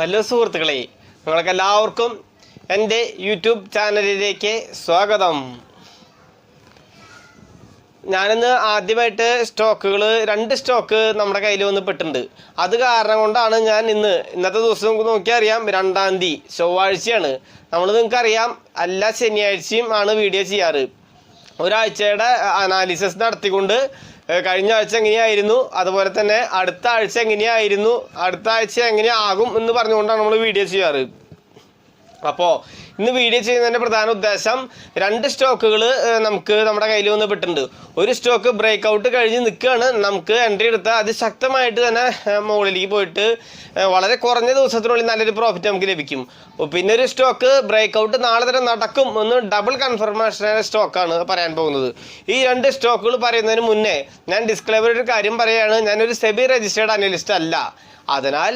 Hello സുഹൃത്തുക്കളെ നിങ്ങൾക്ക് എല്ലാവർക്കും എന്റെ യൂട്യൂബ് ചാനലിലേക്ക് സ്വാഗതം. ഞാനിന്ന് ആദ്യമായിട്ട് സ്റ്റോക്കുകൾ രണ്ട് സ്റ്റോക്ക് നമ്മുടെ കയ്യിൽ വന്ന് പെട്ടിട്ടുണ്ട്. അത് കാരണം കൊണ്ടാണ് ഞാൻ ഇന്ന് ഇന്നത്തെ ദിവസം നമുക്ക് നോക്കിയറിയാം രണ്ടാം തീയതി ചൊവ്വാഴ്ചയാണ്. നമ്മൾ നിങ്ങൾക്കറിയാം എല്ലാ ശനിയാഴ്ചയും ആണ് വീഡിയോ ചെയ്യാറ്. ഒരാഴ്ചയുടെ അനാലിസിസ് നടത്തിക്കൊണ്ട് കഴിഞ്ഞ ആഴ്ച എങ്ങനെയായിരുന്നു? അതുപോലെ തന്നെ അടുത്ത ആഴ്ച എങ്ങനെയായിരുന്നു? അടുത്ത ആഴ്ച എങ്ങനെയാകും എന്ന് പറഞ്ഞുകൊണ്ടാണ് നമ്മൾ വീഡിയോ ചെയ്യാറ്. അപ്പോൾ ഇന്ന് വീഡിയോ ചെയ്യുന്നതിന്റെ പ്രധാന ഉദ്ദേശം രണ്ട് സ്റ്റോക്കുകൾ നമുക്ക് നമ്മുടെ കയ്യിൽ വന്ന് പെട്ടിട്ടുണ്ട്. ഒരു സ്റ്റോക്ക് ബ്രേക്ക് ഔട്ട് കഴിഞ്ഞ് നിൽക്കുകയാണ് നമുക്ക് എൻട്രി എടുത്താൽ അതിശക്തമായിട്ട് തന്നെ മുകളിലേക്ക് പോയിട്ട് വളരെ കുറഞ്ഞ ദിവസത്തിനുള്ളിൽ നല്ലൊരു പ്രോഫിറ്റ് നമുക്ക് ലഭിക്കും. പിന്നെ ഒരു സ്റ്റോക്ക് ബ്രേക്ക് ഔട്ട് നാളെ തന്നെ നടക്കും എന്ന് ഡബിൾ കൺഫർമേഷൻ സ്റ്റോക്കാണ് പറയാൻ പോകുന്നത്. ഈ രണ്ട് സ്റ്റോക്കുകൾ പറയുന്നതിന് മുന്നേ ഞാൻ ഡിസ്ക്ലൈബർ ഒരു കാര്യം പറയുകയാണ് ഞാനൊരു സെബി രജിസ്റ്റേർഡ് അനലിസ്റ്റ് അല്ല. അതിനാൽ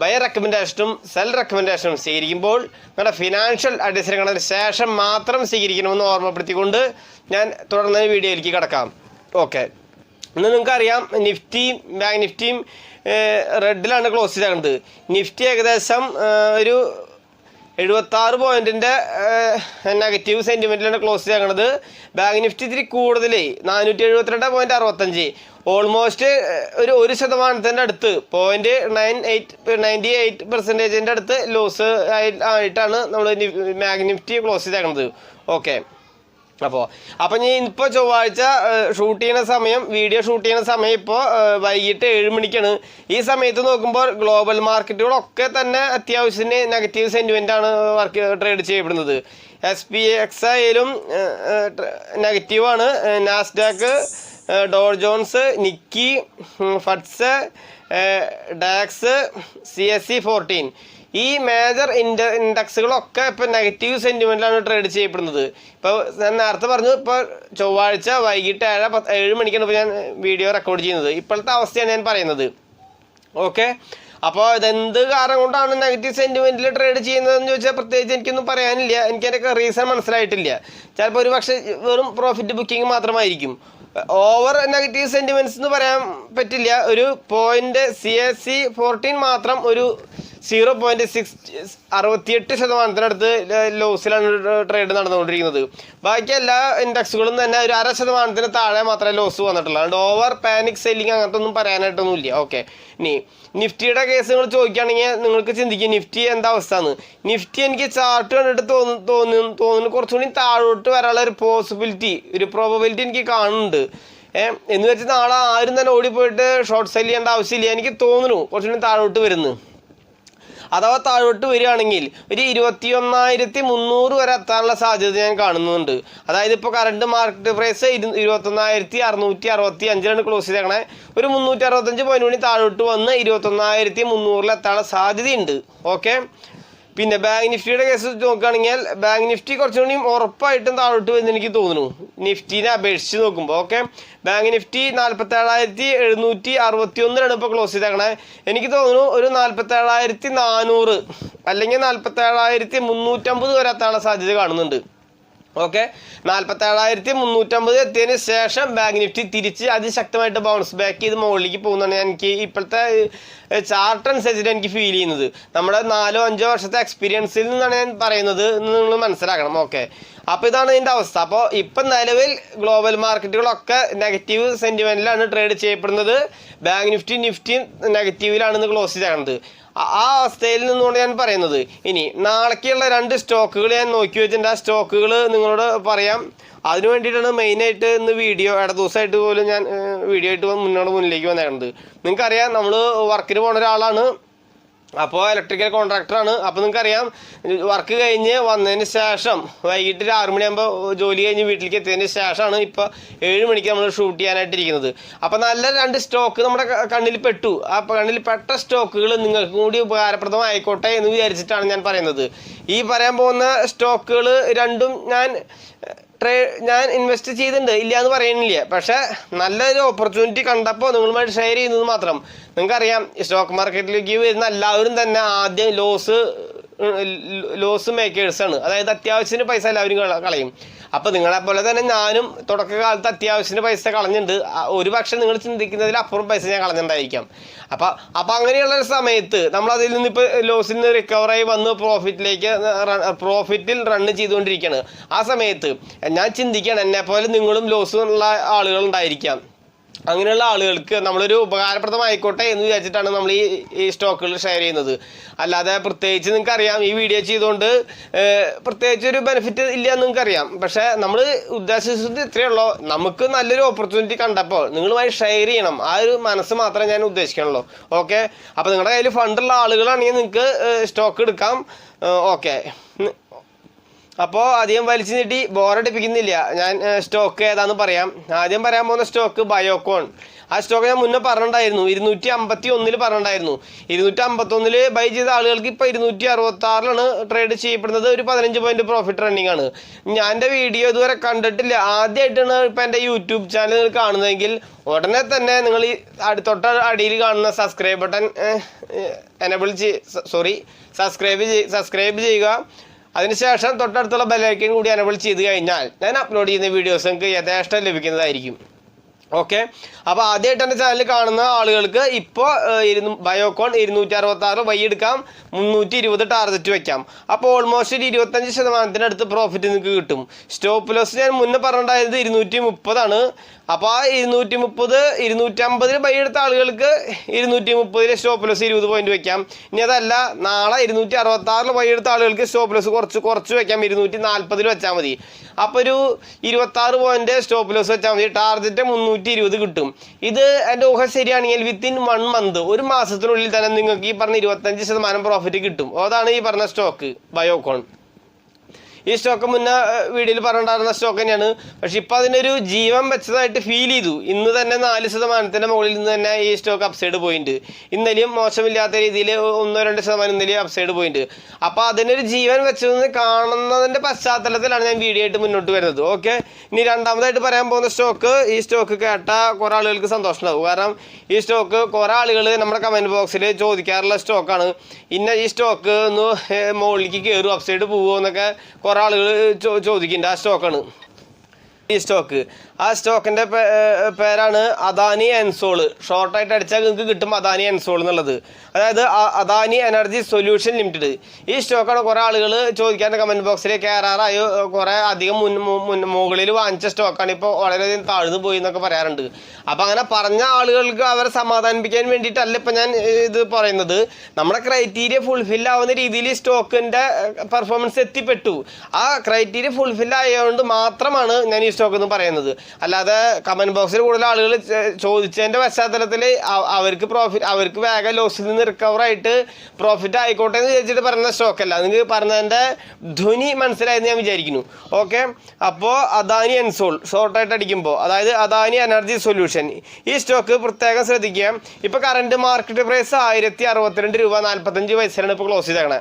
ബൈ റെക്കമെൻഡേഷനും സെൽ റെക്കമെൻഡേഷനും സ്വീകരിക്കുമ്പോൾ നിങ്ങളുടെ ഫിനാൻഷ്യൽ അഡ്വൈസറി ശേഷം മാത്രം സ്വീകരിക്കണമെന്ന് ഓർമ്മപ്പെടുത്തിക്കൊണ്ട് ഞാൻ തുടർന്ന് വീഡിയോയിലേക്ക് കിടക്കാം. ഓക്കെ ഇന്ന് നിങ്ങൾക്കറിയാം നിഫ്റ്റിയും ബാങ്ക് നിഫ്റ്റിയും റെഡിലാണ് ക്ലോസ് ചെയ്തേക്കുന്നത്. നിഫ്റ്റി ഏകദേശം ഒരു എഴുപത്താറ് പോയിന്റിന്റെ നെഗറ്റീവ് സെന്റിമെന്റിലാണ് ക്ലോസ് ചെയ്യണത്. ബാങ്ക് നിഫ്റ്റി ഇത്തിരി കൂടുതൽ നാനൂറ്റി എഴുപത്തിരണ്ട് പോയിന്റ് അറുപത്തഞ്ച് ഓൾമോസ്റ്റ് ഒരു ഒരു ശതമാനത്തിന്റെ അടുത്ത്. Point nine eight ninety eight പെർസെന്റേജിന്റെ അടുത്ത് ലോസ് ആയിട്ടാണ് നമ്മൾ ബാങ്ക് നിഫ്റ്റി ക്ലോസ് ചെയ്തേക്കുന്നത് ഓക്കെ അപ്പോൾ അപ്പം ഞാൻ ഇപ്പോൾ ചൊവ്വാഴ്ച ഷൂട്ട് ചെയ്യുന്ന സമയം വീഡിയോ ഷൂട്ട് ചെയ്യുന്ന സമയം ഇപ്പോൾ വൈകിട്ട് ഏഴ് മണിക്കാണ്. ഈ സമയത്ത് നോക്കുമ്പോൾ ഗ്ലോബൽ മാർക്കറ്റുകളൊക്കെ തന്നെ അത്യാവശ്യത്തിന് നെഗറ്റീവ് സെന്റിമെന്റ് ആണ് വർക്ക് ട്രേഡ് ചെയ്യപ്പെടുന്നത്. എസ് പി എക്സ് ആയാലും നെഗറ്റീവാണ് Nasdaq Dow Jones Nikkei ഫഡ്സ് DAX C S C fourteen ഈ മേജർ ഇൻഡ ഇൻഡെക്സുകളൊക്കെ ഇപ്പോൾ നെഗറ്റീവ് സെന്റിമെന്റിലാണ് ട്രേഡ് ചെയ്യപ്പെടുന്നത്. ഇപ്പോൾ ഞാൻ നേരത്തെ പറഞ്ഞു ഇപ്പോൾ ചൊവ്വാഴ്ച വൈകിട്ട് ഏഴ് പത്ത് ഏഴ് മണിക്കാണ് ഇപ്പോൾ ഞാൻ വീഡിയോ റെക്കോർഡ് ചെയ്യുന്നത്. ഇപ്പോഴത്തെ അവസ്ഥയാണ് ഞാൻ പറയുന്നത്. ഓക്കെ അപ്പോൾ ഇതെന്ത് കാരണം കൊണ്ടാണ് നെഗറ്റീവ് സെന്റിമെന്റിൽ ട്രേഡ് ചെയ്യുന്നതെന്ന് ചോദിച്ചാൽ പ്രത്യേകിച്ച് എനിക്കൊന്നും പറയാനില്ല. എനിക്ക് അതിന്റെ റീസൺ മനസ്സിലായിട്ടില്ല. ചിലപ്പോൾ ഒരു പക്ഷേ വെറും പ്രോഫിറ്റ് ബുക്കിംഗ് മാത്രമായിരിക്കും. ഓവർ നെഗറ്റീവ് സെന്റിമെന്റ്സ് എന്ന് പറയാൻ പറ്റില്ല. ഒരു point C S C fourteen മാത്രം ഒരു സീറോ പോയിന്റ് സിക്സ് അറുപത്തിയെട്ട് ശതമാനത്തിനടുത്ത് ലോസിലാണ് ട്രേഡ് നടന്നുകൊണ്ടിരിക്കുന്നത്. ബാക്കി എല്ലാ ഇൻഡെക്സുകളും തന്നെ ഒരു അര ശതമാനത്തിന് താഴെ മാത്രമേ ലോസ് വന്നിട്ടുള്ളൂ. അതുകൊണ്ട് ഓവർ പാനിക് സെല്ലിങ് അങ്ങനത്തെ ഒന്നും പറയാനായിട്ടൊന്നും ഇല്ല ഓക്കെ ഇനി നിഫ്റ്റിയുടെ കേസ് നിങ്ങൾ ചോദിക്കുകയാണെങ്കിൽ നിങ്ങൾക്ക് ചിന്തിക്കും നിഫ്റ്റി എന്താ അവസ്ഥ എന്ന് നിഫ്റ്റി എനിക്ക് ചാർട്ട് കണ്ടിട്ട് തോന്നുന്നു തോന്നുന്നു തോന്നുന്നു. കുറച്ചുകൂടി താഴോട്ട് വരാനുള്ള ഒരു പോസിബിലിറ്റി ഒരു പ്രോബബിലിറ്റി എനിക്ക് കാണുന്നുണ്ട്. ഏഹ് എന്ന് വെച്ചാൽ നാളെ ആരും തന്നെ ഓടിപ്പോയിട്ട് ഷോർട്ട് സെൽ ചെയ്യേണ്ട ആവശ്യമില്ല. എനിക്ക് തോന്നുന്നു കുറച്ചുകൂടി താഴോട്ട് വരുന്നു. അഥവാ താഴോട്ട് വരികയാണെങ്കിൽ ഒരു ഇരുപത്തി ഒന്നായിരത്തി മുന്നൂറ് വരെ എത്താനുള്ള സാധ്യത ഞാൻ കാണുന്നുണ്ട്. അതായത് ഇപ്പോൾ കറണ്ട് മാർക്കറ്റ് പ്രൈസ് ഇരു ഇരുപത്തൊന്നായിരത്തി അറുന്നൂറ്റി അറുപത്തി അഞ്ചിലാണ് ക്ലോസ് ചെയ്തേക്കണേ. ഒരു മുന്നൂറ്റി അറുപത്തഞ്ച് പോയിന്റ് കൂടി താഴോട്ട് വന്ന് ഇരുപത്തൊന്നായിരത്തി മുന്നൂറിൽ എത്താനുള്ള സാധ്യതയുണ്ട്. ഓക്കെ പിന്നെ ബാങ്ക് നിഫ്റ്റിയുടെ കേസ് നോക്കുകയാണെങ്കിൽ ബാങ്ക് നിഫ്റ്റി കുറച്ചും കൂടി ഉറപ്പായിട്ടും താഴോട്ട് വരുന്ന എനിക്ക് തോന്നുന്നു. നിഫ്റ്റിനെ അപേക്ഷിച്ച് നോക്കുമ്പോൾ ഓക്കെ? ബാങ്ക് നിഫ്റ്റി നാൽപ്പത്തേഴായിരത്തി എഴുന്നൂറ്റി അറുപത്തി ഒന്നിലാണ് ഇപ്പോൾ ക്ലോസ് ചെയ്തേക്കണേ. എനിക്ക് തോന്നുന്നു ഒരു നാൽപ്പത്തേഴായിരത്തി നാനൂറ് അല്ലെങ്കിൽ നാൽപ്പത്തേഴായിരത്തി മുന്നൂറ്റമ്പത് വരെ എത്താനുള്ള സാധ്യത കാണുന്നുണ്ട്. ഓക്കെ? നാൽപ്പത്തേഴായിരത്തി മുന്നൂറ്റമ്പത് എത്തിയതിന് ശേഷം ബാങ്ക് നിഫ്റ്റി തിരിച്ച് അതിശക്തമായിട്ട് ബൗൺസ് ബാക്ക് ചെയ്ത് മുകളിലേക്ക് പോകുന്നതാണ് എനിക്ക് ഇപ്പോഴത്തെ ചാർട്ട് അനുസരിച്ചിട്ട് എനിക്ക് ഫീൽ ചെയ്യുന്നത്. നമ്മുടെ നാലോ അഞ്ചോ വർഷത്തെ എക്സ്പീരിയൻസിൽ നിന്നാണ് ഞാൻ പറയുന്നത് എന്ന് നിങ്ങൾ മനസ്സിലാക്കണം. ഓക്കെ? അപ്പോൾ ഇതാണ് ഇതിന്റെ അവസ്ഥ. അപ്പോൾ ഇപ്പം നിലവിൽ ഗ്ലോബൽ മാർക്കറ്റുകളൊക്കെ നെഗറ്റീവ് സെന്റിമെന്റിലാണ് ട്രേഡ് ചെയ്യപ്പെടുന്നത്. ബാങ്ക് നിഫ്റ്റി നിഫ്റ്റി നെഗറ്റീവിലാണ് ഇന്ന് ക്ലോസ് ചെയ്യണത് ആ അവസ്ഥയിൽ നിന്നുകൊണ്ട് ഞാൻ പറയുന്നത്. ഇനി നാളേക്കുള്ള രണ്ട് സ്റ്റോക്കുകൾ ഞാൻ നോക്കി വെച്ചിട്ടുണ്ട്. ആ സ്റ്റോക്കുകൾ നിങ്ങളോട് പറയാം. അതിനു വേണ്ടിയിട്ടാണ് മെയിനായിട്ട് ഇന്ന് വീഡിയോ ഇട ദിവസമായിട്ട് പോലും ഞാൻ വീഡിയോ ആയിട്ട് മുന്നോട്ട് മുന്നിലേക്ക് വന്നിരുന്നത് നിങ്ങൾക്കറിയാം നമ്മൾ വർക്കിന് പോണ ഒരാളാണ്. അപ്പോൾ ഇലക്ട്രിക്കൽ കോൺട്രാക്ടറാണ് അപ്പോൾ നിങ്ങൾക്കറിയാം വർക്ക് കഴിഞ്ഞ് വന്നതിന് ശേഷം വൈകിട്ട് ഒരു ആറുമണിയാകുമ്പോൾ ജോലി കഴിഞ്ഞ് വീട്ടിലേക്ക് എത്തിയതിന് ശേഷമാണ് ഇപ്പോൾ ഏഴ് മണിക്ക് നമ്മൾ ഷൂട്ട് ചെയ്യാനായിട്ട് ഇരിക്കുന്നത് അപ്പോൾ നല്ല രണ്ട് സ്റ്റോക്ക് നമ്മുടെ കണ്ണിൽ പെട്ടു. ആ കണ്ണിൽ പെട്ട സ്റ്റോക്കുകൾ നിങ്ങൾക്കും കൂടി ഉപകാരപ്രദമായിക്കോട്ടെ എന്ന് വിചാരിച്ചിട്ടാണ് ഞാൻ പറയുന്നത്. ഈ പറയാൻ പോകുന്ന സ്റ്റോക്കുകൾ രണ്ടും ഞാൻ ട്രേ ഞാൻ ഇൻവെസ്റ്റ് ചെയ്തിട്ടുണ്ട്. ഇല്ല എന്ന് പറയുന്നില്ല പക്ഷേ നല്ലൊരു ഓപ്പർച്യൂണിറ്റി കണ്ടപ്പോൾ നിങ്ങളുമായിട്ട് ഷെയർ ചെയ്യുന്നത് മാത്രം. നിങ്ങൾക്കറിയാം സ്റ്റോക്ക് മാർക്കറ്റിലേക്ക് വരുന്ന എല്ലാവരും തന്നെ ആദ്യം ലോസ് ലോസ് മേക്കേഴ്സാണ് അതായത് അത്യാവശ്യത്തിന് പൈസ എല്ലാവരും കള- കളയും. അപ്പോൾ നിങ്ങളെപ്പോലെ തന്നെ ഞാനും തുടക്കകാലത്ത് അത്യാവശ്യത്തിന് പൈസ കളഞ്ഞിട്ടുണ്ട് ആ, ഒരു പക്ഷേ നിങ്ങൾ ചിന്തിക്കുന്നതിൽ അപ്പുറം പൈസ ഞാൻ കളഞ്ഞിട്ടുണ്ടായിരിക്കാം അപ്പോൾ അപ്പോൾ അങ്ങനെയുള്ള ഒരു സമയത്ത് നമ്മൾ അതിൽ നിന്ന് ഇപ്പോൾ ലോസിൽ നിന്ന് റിക്കവറായി വന്ന് പ്രോഫിറ്റിലേക്ക് പ്രോഫിറ്റിൽ റണ്ണ് ചെയ്തുകൊണ്ടിരിക്കുകയാണ് ആ സമയത്ത് ഞാൻ ചിന്തിക്കുകയാണ് എന്നെപ്പോലെ പോലെ നിങ്ങളും ലോസ് ഉള്ള ആളുകൾ ഉണ്ടായിരിക്കാം. അങ്ങനെയുള്ള ആളുകൾക്ക് നമ്മളൊരു ഉപകാരപ്രദമായിക്കോട്ടെ എന്ന് വിചാരിച്ചിട്ടാണ് നമ്മൾ ഈ ഈ സ്റ്റോക്കുകൾ ഷെയർ ചെയ്യുന്നത്. അല്ലാതെ പ്രത്യേകിച്ച് നിങ്ങൾക്ക് അറിയാം ഈ വീഡിയോ ചെയ്തുകൊണ്ട് പ്രത്യേകിച്ച് ഒരു ബെനിഫിറ്റ് ഇല്ല എന്ന് നിങ്ങൾക്ക് അറിയാം പക്ഷേ നമ്മൾ ഉദ്ദേശിച്ചത് ഇത്രയേ ഉള്ളൂ. നമുക്ക് നല്ലൊരു ഓപ്പർച്യൂണിറ്റി കണ്ടപ്പോൾ നിങ്ങളുമായി ഷെയർ ചെയ്യണം. ആ ഒരു മനസ്സ് മാത്രമേ ഞാൻ ഉദ്ദേശിക്കണുള്ളൂ ഓക്കെ അപ്പോൾ നിങ്ങളുടെ കയ്യിൽ ഫണ്ടുള്ള ആളുകളാണെങ്കിൽ നിങ്ങൾക്ക് സ്റ്റോക്ക് എടുക്കാം. ഓക്കെ അപ്പോൾ അധികം വലിച്ചു നീട്ടി ബോറടിപ്പിക്കുന്നില്ല ഞാൻ സ്റ്റോക്ക് ഏതാണെന്ന് പറയാം. ആദ്യം പറയാൻ പോകുന്ന സ്റ്റോക്ക് ബയോകോൺ ആ സ്റ്റോക്ക് ഞാൻ മുന്നേ പറഞ്ഞിട്ടുണ്ടായിരുന്നു. ഇരുന്നൂറ്റി അമ്പത്തി ഒന്നിൽ പറഞ്ഞിട്ടുണ്ടായിരുന്നു. ഇരുന്നൂറ്റി അമ്പത്തൊന്നിൽ ബൈ ചെയ്ത ആളുകൾക്ക് ഇപ്പോൾ ഇരുന്നൂറ്റി അറുപത്തി ആറിലാണ് ട്രേഡ് ചെയ്യപ്പെടുന്നത്. ഒരു പതിനഞ്ച് പോയിന്റ് പ്രോഫിറ്റ് റണ്ണിങ് ആണ്. ഞാൻ എന്റെ വീഡിയോ ഇതുവരെ കണ്ടിട്ടില്ല. ആദ്യമായിട്ടാണ് ഇപ്പോൾ എന്റെ യൂട്യൂബ് ചാനൽ കാണുന്നതെങ്കിൽ ഉടനെ തന്നെ നിങ്ങൾ ഈ അടുത്തൊട്ട തൊട്ട അടിയിൽ കാണുന്ന സബ്സ്ക്രൈബ് ബട്ടൺ എനബിൾ ചെയ് സോറി സബ്സ്ക്രൈബ് സബ്സ്ക്രൈബ് ചെയ്യുക. അതിനുശേഷം തൊട്ടടുത്തുള്ള ബെല്ലൈക്കൻ കൂടി എനബിൾ ചെയ്ത് കഴിഞ്ഞാൽ ഞാൻ അപ്ലോഡ് ചെയ്യുന്ന വീഡിയോസ് നിങ്ങൾക്ക് യഥേഷ്ടം ലഭിക്കുന്നതായിരിക്കും. ഓക്കെ അപ്പോൾ ആദ്യമായിട്ട് എന്റെ ചാനൽ കാണുന്ന ആളുകൾക്ക് ഇപ്പോൾ ഇരുന്നു ബയോകോൺ ഇരുന്നൂറ്റി അറുപത്തി ആറ് വൈ എടുക്കാം മുന്നൂറ്റി ഇരുപത് ടാർഗറ്റ് വെക്കാം. അപ്പോൾ ഓൾമോസ്റ്റ് ഒരു ഇരുപത്തഞ്ച് ശതമാനത്തിനടുത്ത് പ്രോഫിറ്റ് നിങ്ങൾക്ക് കിട്ടും. സ്റ്റോപ്പ് ലോസ് ഞാൻ മുന്നേ പറഞ്ഞിട്ടുണ്ടായത് ഇരുന്നൂറ്റി മുപ്പതാണ് അപ്പോൾ ആ ഇരുന്നൂറ്റി മുപ്പത് ഇരുന്നൂറ്റമ്പതിന് ബൈ എടുത്ത ആളുകൾക്ക് ഇരുന്നൂറ്റി മുപ്പതിൽ സ്റ്റോപ്പ് ലോസ് ഇരുപത് പോയിന്റ് വെക്കാം. ഇനി അതല്ല നാളെ ഇരുന്നൂറ്റി അറുപത്തി ആറിൽ ബൈ എടുത്ത ആളുകൾക്ക് സ്റ്റോപ്പ് ലോസ് കുറച്ച് കുറച്ച് വെക്കാം. ഇരുന്നൂറ്റി നാൽപ്പതിൽ വെച്ചാൽ മതി. അപ്പോൾ ഒരു ഇരുപത്തി ആറ് പോയിന്റ് സ്റ്റോപ്പ് ലോസ് വെച്ചാൽ മതി. ടാർഗറ്റ് മുന്നൂറ്റി ഇരുപത് കിട്ടും. ഇത് എന്റെ ഊഹ ശരിയാണെങ്കിൽ വിത്തിൻ വൺ മന്ത് ഒരു മാസത്തിനുള്ളിൽ തന്നെ നിങ്ങൾക്ക് ഈ പറഞ്ഞ ഇരുപത്തഞ്ച് ശതമാനം പ്രോഫിറ്റ് കിട്ടും. അതാണ് ഈ പറഞ്ഞ സ്റ്റോക്ക് ബയോകോൺ ഈ സ്റ്റോക്ക് മുന്നേ വീഡിയോയിൽ പറഞ്ഞിട്ടുണ്ടായിരുന്ന സ്റ്റോക്ക് തന്നെയാണ്. പക്ഷെ ഇപ്പോൾ അതിനൊരു ജീവൻ വെച്ചതായിട്ട് ഫീൽ ചെയ്തു. ഇന്ന് തന്നെ നാല് ശതമാനത്തിന്റെ മുകളിൽ നിന്ന് തന്നെ ഈ സ്റ്റോക്ക് അപ്സൈഡ് പോയിന്റ് ഇന്നലെയും മോശമില്ലാത്ത രീതിയിൽ ഒന്നോ രണ്ട് ശതമാനം ഇന്നലെയും അപ്സൈഡ് പോയിന്റ് അപ്പോൾ അതിനൊരു ജീവൻ വെച്ചതെന്ന് കാണുന്നതിന്റെ പശ്ചാത്തലത്തിലാണ് ഞാൻ വീഡിയോ ആയിട്ട് മുന്നോട്ട് വരുന്നത്. ഓക്കെ ഇനി രണ്ടാമതായിട്ട് പറയാൻ പോകുന്ന സ്റ്റോക്ക് ഈ സ്റ്റോക്ക് കേട്ട കുറേ ആളുകൾക്ക് സന്തോഷം ഉണ്ടാവും കാരണം ഈ സ്റ്റോക്ക് കുറേ ആളുകൾ നമ്മുടെ കമന്റ് ബോക്സിൽ ചോദിക്കാറുള്ള സ്റ്റോക്കാണ് ഇന്ന ഈ സ്റ്റോക്ക് ഒന്ന് മുകളിലേക്ക് കയറും അപ്സൈഡ് പോകുമോ എന്നൊക്കെ കുറേ ആളുകൾ ചോദിക്കുന്നുണ്ട് ആ സ്റ്റോക്കാണ് ഈ സ്റ്റോക്ക് ആ സ്റ്റോക്കിന്റെ പേരാണ് അദാനി എൻസോൾ ഷോർട്ടായിട്ട് അടിച്ചാൽ നിങ്ങൾക്ക് കിട്ടും അദാനി എൻസോൾ എന്നുള്ളത്. അതായത് അദാനി എനർജി സൊല്യൂഷൻ ലിമിറ്റഡ്. ഈ സ്റ്റോക്കാണ് കുറേ ആളുകൾ ചോദിക്കാൻ കമന്റ് ബോക്സിൽ കയറാറായി കുറേ അധികം മുൻ മുൻ മുകളിൽ വാങ്ങിച്ച സ്റ്റോക്കാണ് ഇപ്പോൾ വളരെയധികം താഴ്ന്നു പോയി എന്നൊക്കെ പറയാറുണ്ട്. അപ്പോൾ അങ്ങനെ പറഞ്ഞ ആളുകൾക്ക് അവരെ സമാധാനിപ്പിക്കാൻ വേണ്ടിയിട്ടല്ല ഇപ്പം ഞാൻ ഇത് പറയുന്നത്. നമ്മുടെ ക്രൈറ്റീരിയ ഫുൾഫിൽ ആവുന്ന രീതിയിൽ സ്റ്റോക്കിന്റെ പെർഫോമൻസ് എത്തിപ്പെട്ടു. ആ ക്രൈറ്റീരിയ ഫുൾഫിൽ ആയതുകൊണ്ട് മാത്രമാണ് ഞാൻ ഈ സ്റ്റോക്ക് എന്ന് പറയുന്നത്. അല്ലാതെ കമന്റ് ബോക്സിൽ കൂടുതൽ ആളുകൾ ചോദിച്ചതിന്റെ പശ്ചാത്തലത്തിൽ അവർക്ക് പ്രോഫിറ്റ് അവർക്ക് വേഗം ലോസിൽ നിന്ന് റിക്കവർ ആയിട്ട് പ്രോഫിറ്റ് ആയിക്കോട്ടെ എന്ന് വിചാരിച്ചിട്ട് പറയുന്ന സ്റ്റോക്കല്ല നിങ്ങൾക്ക് പറഞ്ഞതിന്റെ ധ്വനി മനസ്സിലായെന്ന് ഞാൻ വിചാരിക്കുന്നു. ഓക്കെ അപ്പോൾ അദാനി എൻസോൾ ഷോർട്ടായിട്ട് അടിക്കുമ്പോൾ അതായത് അദാനി എനർജി സൊല്യൂഷൻ ഈ സ്റ്റോക്ക് പ്രത്യേകം ശ്രദ്ധിക്കുക. ഇപ്പോൾ കറണ്ട് മാർക്കറ്റ് പ്രൈസ് ആയിരത്തി അറുപത്തിരണ്ട് രൂപ നാൽപ്പത്തഞ്ച് പൈസയാണ് ഇപ്പോൾ ക്ലോസ് ചെയ്തേക്കണേ.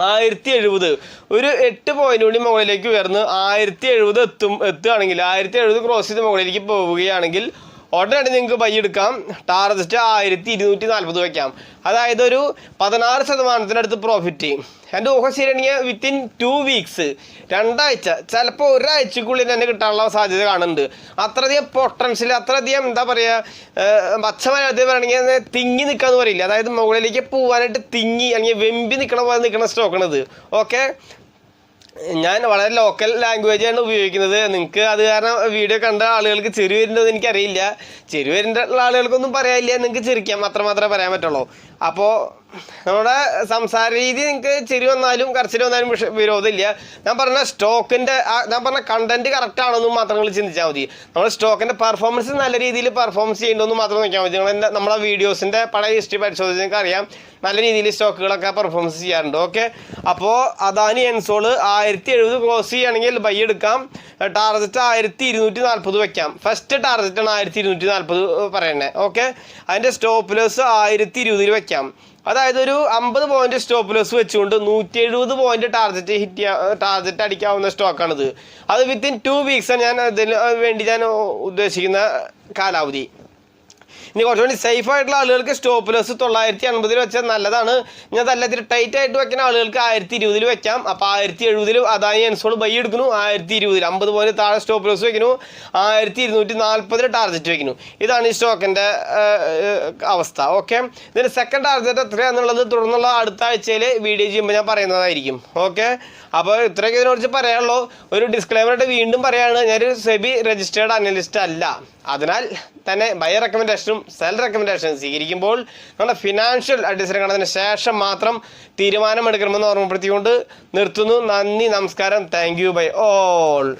ആയിരത്തി എഴുപത് ഒരു എട്ട് പോയിന്റ് കൂടി മുകളിലേക്ക് ഉയർന്ന് ആയിരത്തി എഴുപത് എത്തും എത്തുകയാണെങ്കിൽ ആയിരത്തി എഴുപത് ക്രോസ് ചെയ്ത് മുകളിലേക്ക് പോവുകയാണെങ്കിൽ ഉടനടി നിങ്ങൾക്ക് ബൈ എടുക്കാം. ടാർജറ്റ് ആയിരത്തി ഇരുന്നൂറ്റി നാൽപ്പത് വയ്ക്കാം അതായത് ഒരു പതിനാറ് ശതമാനത്തിനടുത്ത് പ്രോഫിറ്റ് എന്റെ ഊഹം ശരിയാണെങ്കിൽ വിത്തിൻ ടു വീക്സ് രണ്ടാഴ്ച ചിലപ്പോൾ ഒരാഴ്ചക്കുള്ളിൽ തന്നെ കിട്ടാനുള്ള സാധ്യത കാണുന്നുണ്ട്. അത്രയധികം പൊട്ടൻഷ്യൽ അത്രയധികം എന്താ പറയുക പച്ചമലയാളത്തിൽ പറയുകയാണെങ്കിൽ തിങ്ങി നിൽക്കാന്ന് പറയില്ല? അതായത് മുകളിലേക്ക് പോകാനായിട്ട് തിങ്ങി അല്ലെങ്കിൽ വെമ്പി നിൽക്കണ പോലെ നിൽക്കണ സ്റ്റോക്കാണിത് ഓക്കെ ഞാൻ വളരെ ലോക്കൽ ലാംഗ്വേജാണ് ഉപയോഗിക്കുന്നത്. നിങ്ങൾക്ക് അത് കാരണം വീഡിയോ കണ്ട ആളുകൾക്ക് ചെറിയ എന്ന് എനിക്കറിയില്ല. ചെറിയ വരുന്ന ആളുകൾക്കൊന്നും പറയാനില്ല. നിങ്ങൾക്ക് ചിരിക്കാൻ മാത്രം മാത്രമേ പറയാൻ പറ്റുള്ളൂ. അപ്പോൾ നമ്മുടെ സംസാര രീതി നിങ്ങൾക്ക് ചിരി വന്നാലും കരച്ചിൽ വന്നാലും വിരോധമില്ല. ഞാൻ പറഞ്ഞ സ്റ്റോക്കിന്റെ ഞാൻ പറഞ്ഞ കണ്ടന്റ് കറക്റ്റ് ആണെന്നും മാത്രം നിങ്ങൾ ചിന്തിച്ചാൽ മതി. നമ്മൾ സ്റ്റോക്കിന്റെ പെർഫോമൻസ് നല്ല രീതിയിൽ പെർഫോമൻസ് ചെയ്യേണ്ടതെന്ന് മാത്രം നോക്കിയാൽ മതി. നിങ്ങൾ നമ്മളെ വീഡിയോസിന്റെ പഴയ ഹിസ്റ്ററി പരിശോധിച്ച് നിങ്ങൾക്ക് അറിയാം നല്ല രീതിയിൽ സ്റ്റോക്കുകളൊക്കെ പെർഫോമൻസ് ചെയ്യാറുണ്ട്. ഓക്കെ അപ്പോൾ അദാനി എൻസോൾ ആയിരത്തി എഴുപത് ക്ലോസ് ചെയ്യുകയാണെങ്കിൽ ബൈ എടുക്കാം. ടാർജറ്റ് ആയിരത്തി ഇരുന്നൂറ്റി നാൽപ്പത് വെക്കാം. ഫസ്റ്റ് ടാർജറ്റാണ് ആയിരത്തി ഇരുന്നൂറ്റി നാൽപ്പത് പറയണേ. ഓക്കെ അതിന്റെ സ്റ്റോപ്പ് ലോസ് ആയിരത്തി ഇരുപതിൽ വെക്കാം. അതായത് ഒരു അമ്പത് പോയിന്റ് സ്റ്റോപ്പ് ലോസ് വെച്ചുകൊണ്ട് നൂറ്റി എഴുപത് പോയിന്റ് ടാർജറ്റ് ഹിറ്റ് ചെയ്യാ ടാർജറ്റ് അടിക്കാവുന്ന സ്റ്റോക്കാണിത് അത് വിത്തിൻ ടു വീക്സാണ് ഞാൻ അതിന് വേണ്ടി ഞാൻ ഉദ്ദേശിക്കുന്ന കാലാവധി. ഇനി കുറച്ചുകൂടി സേഫ് ആയിട്ടുള്ള ആളുകൾക്ക് സ്റ്റോപ്പ് ലോസ് തൊള്ളായിരത്തി അൻപതിൽ വെച്ചാൽ നല്ലതാണ്. ഇനി അതല്ല ഇത്തിരി ടൈറ്റ് ആയിട്ട് വെക്കുന്ന ആളുകൾക്ക് ആയിരത്തി ഇരുപതിൽ വെക്കാം. അപ്പോൾ ആയിരത്തി എഴുപതിൽ അതായത് എൻസോൾ ബൈ എടുക്കുന്നു. ആയിരത്തി ഇരുപതിൽ അമ്പത് പോലെ താഴെ സ്റ്റോപ്പ് ലോസ് വെക്കുന്നു. ആയിരത്തി ഇരുന്നൂറ്റി നാൽപ്പതിൽ ടാർജറ്റ് വെക്കുന്നു. ഇതാണ് ഈ സ്റ്റോക്കിന്റെ അവസ്ഥ. ഓക്കെ ഇതിന് സെക്കൻഡ് ടാർജറ്റ് എത്രയാണെന്നുള്ളത് തുടർന്നുള്ള അടുത്ത ആഴ്ചയിൽ വീഡിയോ ചെയ്യുമ്പോൾ ഞാൻ പറയുന്നതായിരിക്കും. ഓക്കെ അപ്പോൾ ഇത്രയൊക്കെ ഇതിനെക്കുറിച്ച് പറയാനുള്ളൂ. ഒരു ഡിസ്ക്ലൈമറായിട്ട് വീണ്ടും പറയുകയാണ് ഞാനൊരു സെബി രജിസ്റ്റേർഡ് അനലിസ്റ്റ് അല്ല. അതിനാൽ തന്നെ ബൈ റെക്കമെൻഡേഷനും സെൽ റെക്കമെൻഡേഷനും സ്വീകരിക്കുമ്പോൾ നമ്മുടെ ഫിനാൻഷ്യൽ അഡ്വൈസറെ കണ്ടതിന് ശേഷം മാത്രം തീരുമാനമെടുക്കണമെന്ന് ഓർമ്മപ്പെടുത്തിക്കൊണ്ട് നിർത്തുന്നു. നന്ദി നമസ്കാരം. Thank you by all